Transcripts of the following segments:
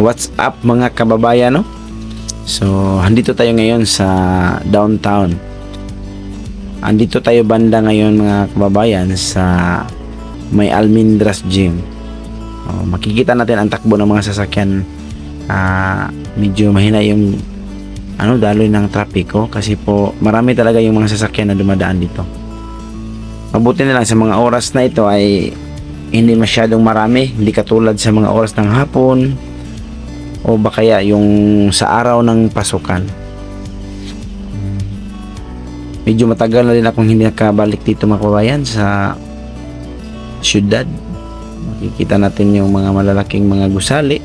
What's up mga kababayan no? So, andito tayo ngayon sa downtown. Andito tayo banda ngayon mga kababayan sa may Almindras Gym. Oh, makikita natin ang takbo ng mga sasakyan. Ah, medyo mahina yung ano daloy ng trapiko kasi po marami talaga yung mga sasakyan na dumadaan dito. Mabuti na lang sa mga oras na ito ay hindi masyadong marami, hindi katulad sa mga oras ng hapon o ba kaya yung sa araw ng pasukan. Medyo matagal na rin akong hindi nakabalik dito mga kababayan sa syudad. Makikita natin yung mga malalaking mga gusali.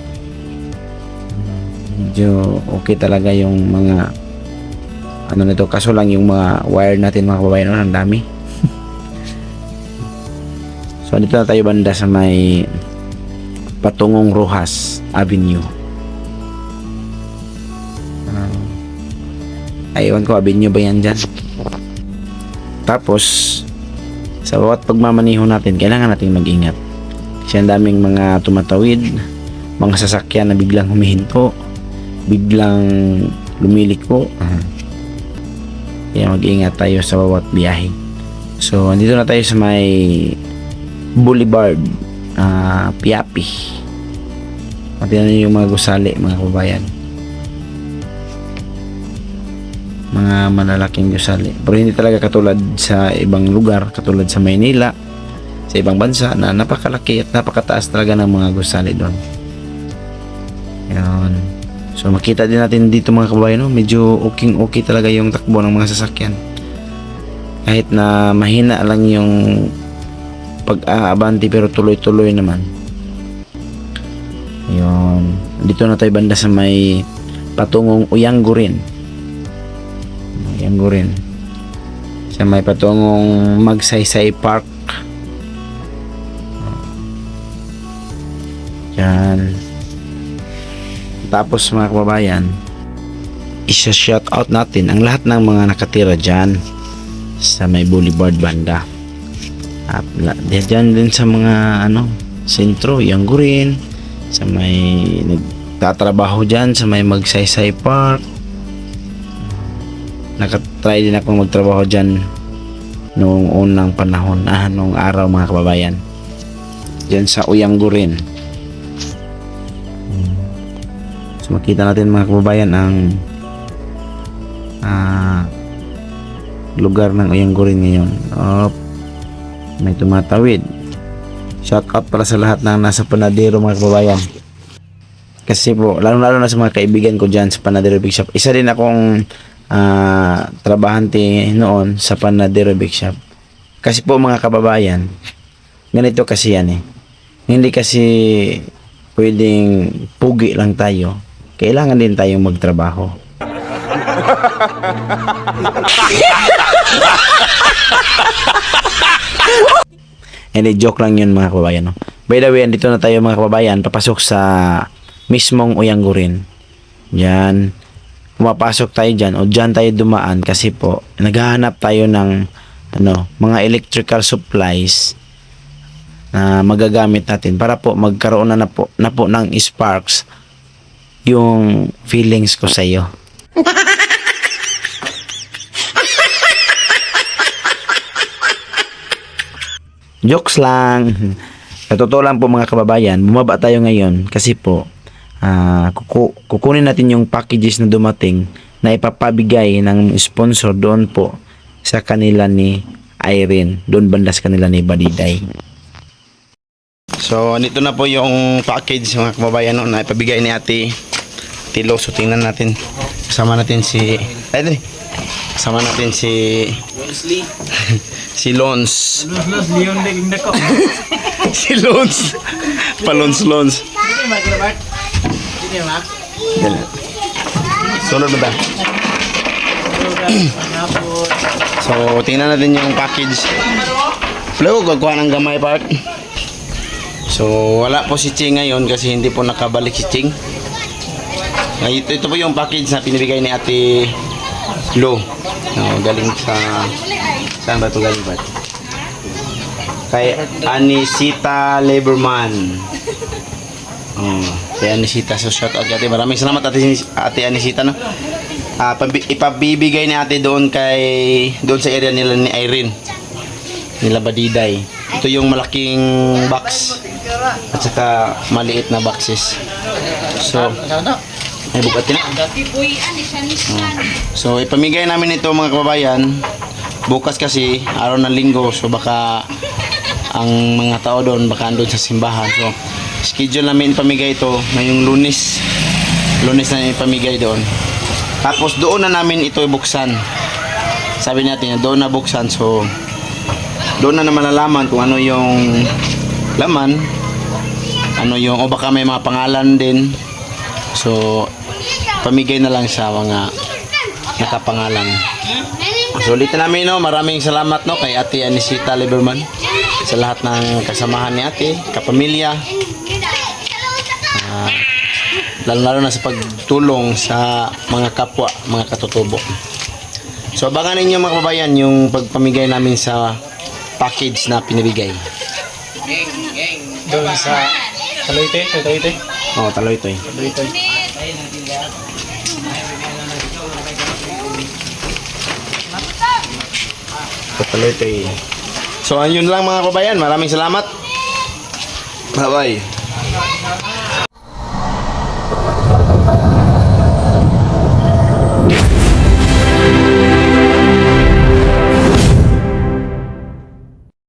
Medyo okay talaga yung mga ano nito kaso lang yung mga wire natin mga kababayan ang dami. so dito na tayo banda sa may Patungong Rojas Avenue. Ah, Aywan ko, avenue ba yan dyan? Tapos, sa bawat pagmamaniho natin, kailangan nating mag-ingat. Kasi ang daming mga tumatawid, mga sasakyan na biglang humihinto, biglang lumiliko. Kaya mag-ingat tayo sa bawat biyahe. So, andito na tayo sa may Boulevard, ah, Piapi. Pati na yung mga gusali, mga kabayan. Mga malalaking gusali. Pero hindi talaga katulad sa ibang lugar, katulad sa Maynila, sa ibang bansa na napakalaki at napakataas talaga ng mga gusali doon. Yan. So makita din natin dito mga kabayan, no? medyo okay okay talaga yung takbo ng mga sasakyan. Kahit na mahina lang yung pag-aabanti pero tuloy-tuloy naman. Yun. Dito na tayo banda sa may patungong Uyanggurin. Uyanggurin. Sa may patungong Magsaysay Park. Yan. Tapos mga kababayan, isa-shout out natin ang lahat ng mga nakatira dyan sa may Boulevard banda. At dyan din sa mga ano, sentro, Yanggurin, sa may nagtatrabaho dyan sa may Magsaysay Park. Nakatry din ako magtrabaho dyan noong unang panahon, ah, noong araw mga kababayan. Dyan sa Uyanggurin. So makita natin mga kababayan ang ah, lugar ng Uyanggurin ngayon. Oh, may tumatawid. Shout out para sa lahat ng nasa Panadero mga kababayan. Kasi po, lalo-lalo na sa mga kaibigan ko dyan sa Panadero Big Shop. Isa din akong ah, trabahante noon sa Panadero Big Shop. Kasi po mga kababayan, ganito kasi yan eh. Hindi kasi pwedeng pugi lang tayo. Kailangan din tayong magtrabaho. Hindi, joke lang yun mga kababayan. No? By the way, andito na tayo mga kababayan, papasok sa mismong Uyanggurin. Yan. Pumapasok tayo dyan o dyan tayo dumaan kasi po, naghahanap tayo ng ano, mga electrical supplies na magagamit natin para po magkaroon na, na po, na po ng sparks yung feelings ko sa iyo. Jokes lang. Sa totoo lang po mga kababayan, bumaba tayo ngayon kasi po ah, kuku- kukunin natin yung packages na dumating na ipapabigay ng sponsor doon po sa kanila ni Irene, doon banda sa kanila ni Badiday. So, nito na po yung package mga kababayan no, na ipabigay ni Ate Tilo. So, tingnan natin. Kasama natin si... Ay, dali. Kasama natin si... si Lons. Lus, Leon si Lons. Palons Lons. Hindi, Mark. Dali. Sunod na ba? So, tingnan natin yung package. Hello, gagawa ng gamay part. So, wala po si Ching ngayon kasi hindi po nakabalik si Ching. Ito, ito po yung package na pinibigay ni Ate Lo. No, galing sa... Saan ba ito galing ba? Kay Anisita Leberman. Oh. Ate Anisita. So shout out kay ate. Maraming salamat ate, ate Anisita no. Ah, pabi- ipabibigay ni ate doon kay doon sa area nila ni Irene. Nila Badiday. Ito yung malaking box at saka maliit na boxes. So, ay bukat na. So, ipamigay namin ito mga kababayan. Bukas kasi, araw ng linggo. So, baka ang mga tao doon, baka andun sa simbahan. So, schedule namin ipamigay ito ngayong lunes. Lunes na ipamigay doon. Tapos, doon na namin ito ibuksan. Sabi natin, doon na buksan. So, doon na naman nalaman kung ano yung laman. Ano yung, o baka may mga pangalan din. So, pamigay na lang sa mga nakapangalan. So ulitin namin no, maraming salamat no kay Ate Anisita Liberman sa lahat ng kasamahan ni Ate, kapamilya, ah, lalo-lalo na sa pagtulong sa mga kapwa, mga katutubo. So abangan ninyo mga kababayan yung pagpamigay namin sa package na pinibigay. Doon sa Taloyte, sa Taloyte. Oh, taloy ito Kapaloy eh. So, ayun lang mga kabayan. Maraming salamat. Bye-bye.